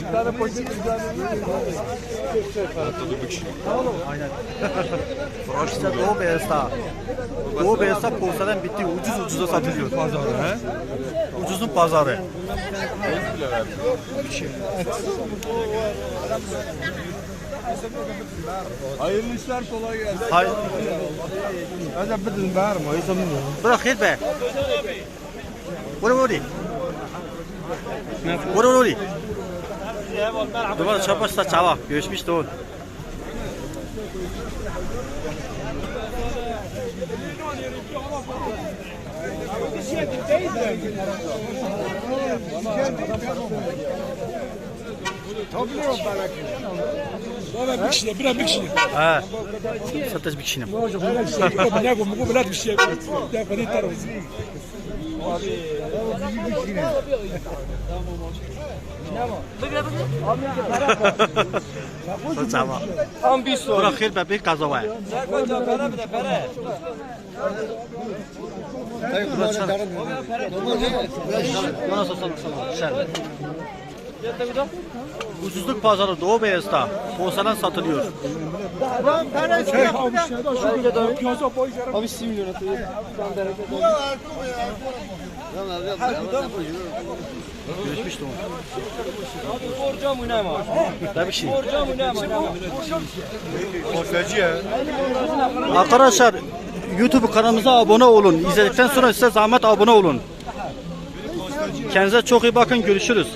Bir tane poşet. Aynen. işte Doğu Beyaz'da. Doğu Beyaz'da poğaçadan bitti. Ucuz ucuza satılıyor. Pazarı he? Ucuzun pazarı. Hayırlı işler kolay gelsin. Hayır. Hadi bidin var mı? Hiç anlamıyorum. Bırak git be. Vur vur. Vur vur. Dumara çarpışsa çava. Görüşmüş de o. Baba bir kişiye, bir bir kişiye. He. Satış bir kişinin. Ne bu, bu bir kişiye. Ya beni tarafı. Çava. Tam bir soru. Bırak git be bir kazava. Serkoca pere bir de Ucuzluk pazarı Doğu Beyaz'da poğaçadan satılıyor. Abi 1 milyon atıyor. Görüşmüş de o. Borcam oynama. Tabii şey. Borcam oynama. Postacı ya. Arkadaşlar YouTube kanalımıza abone olun. İzledikten sonra size zahmet abone olun. Kendinize çok iyi bakın. Görüşürüz.